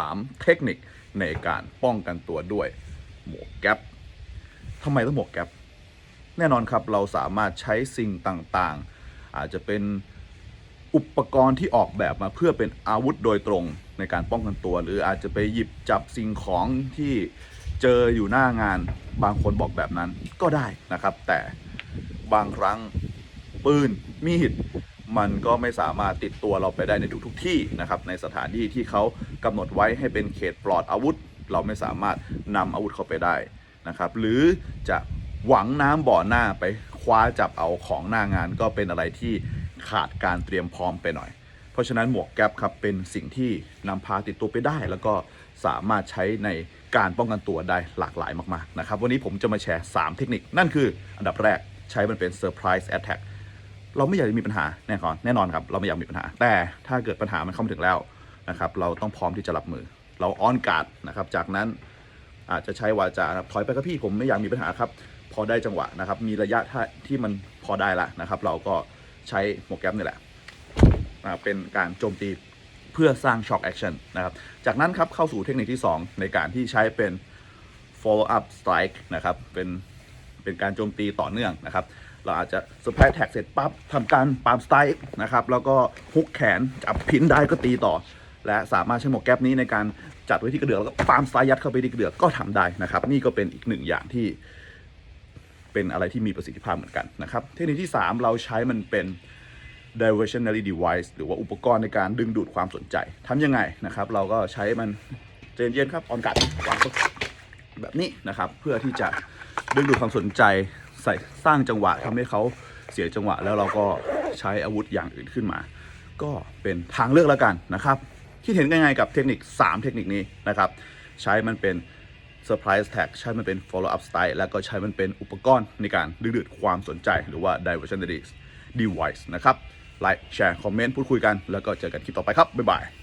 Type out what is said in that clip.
3 เทคนิคในการป้องกันตัวด้วยหมวกแก๊ปทำไมต้องหมวกแก๊ปแน่นอนครับเราสามารถใช้สิ่งต่างๆ อาจจะเป็นอุปกรณ์ที่ออกแบบมาเพื่อเป็นอาวุธโดยตรงในการป้องกันตัว หรืออาจจะไปหยิบจับสิ่งของที่เจออยู่หน้างานบางคนบอกแบบนั้นก็ได้นะครับ แต่บางครั้งปืนมีด มันก็ไม่สามารถติดตัวเราไปได้ในทุกๆที่นะครับในสถานที่ที่เขากำหนดไว้ให้เป็นเขตปลอดอาวุธ เราไม่สามารถนำอาวุธเข้าไปได้นะครับ หรือจะหวังน้ำบ่อหน้าไปคว้าจับเอาของหน้างานก็เป็นอะไรที่ขาดการเตรียมพร้อมไปหน่อย เพราะฉะนั้นหมวกแก๊ปครับเป็นสิ่งที่นำพาติดตัวไปได้ แล้วก็สามารถใช้ในการป้องกันตัวได้หลากหลายมากๆนะครับวันนี้ผมจะมาแชร์ 3 เทคนิค นั่นคืออันดับแรกใช้มันเป็น Surprise Attack เราไม่อยากจะมีปัญหาแน่นอนแน่นอนครับเราไม่อยากมีปัญหา แต่ถ้าเกิดปัญหามันเข้ามาถึงแล้วนะครับ เราต้องพร้อมที่จะรับมือ เราออนการ์ดนะครับ จากนั้นอาจจะใช้วาจาถอยไปครับพี่ผมไม่อยากมีปัญหาครับ พอได้จังหวะนะครับ มีระยะท่าที่มันพอได้ละนะครับ เราก็ใช้โมวกแกรมนี่แหละเป็นการโจมตีเพื่อสร้างช็อคแอคชั่นนะครับ จากนั้นครับเข้าสู่เทคนิคที่ 2 ในการที่ใช้เป็น follow up strike นะครับ เป็นเป็นการโจมตีต่อเนื่องนะครับ เราอาจจะสเปรดแท็กเสร็จปั๊บทำการปาล์มสไตร์นะครับแล้วก็ฮุกแขนจับพินได้ก็ตีต่อ และสามารถใช้หมวกแก๊ปนี้ในการจัดไว้ที่กระเดือกแล้วก็ปาล์มสไตร์ยัดเข้าไปที่กระเดือกก็ทำได้นะครับ นี่ก็เป็นอีกหนึ่งอย่างที่เป็นอะไรที่มีประสิทธิภาพเหมือนกันนะครับ เทคนิคที่ 3 เราใช้มันเป็น diversionary device หรือว่าอุปกรณ์ในการดึงดูดความสนใจทำยังไงนะครับ เราก็ใช้มันเจนเย็นครับออนกัดวางแบบนี้นะครับ เพื่อที่จะดึงดูดความสนใจ ใส่สร้างจังหวะทำให้เขาเสียจังหวะ แล้วเราก็ใช้อาวุธอย่างอื่นขึ้นมา ก็เป็นทางเลือกแล้วกันนะครับคิดเห็นยังไงกับเทคนิค 3 เทคนิคนี้นะครับ ใช้มันเป็น Surprise Tag ใช้มันเป็น Follow Up Style แล้วก็ใช้มันเป็นอุปกรณ์ในการดึงดูดความสนใจหรือว่า Diversion Device นะครับไลค์แชร์คอมเมนต์พูดคุยกัน แล้วก็เจอกันคลิปต่อไปครับ บ๊ายบาย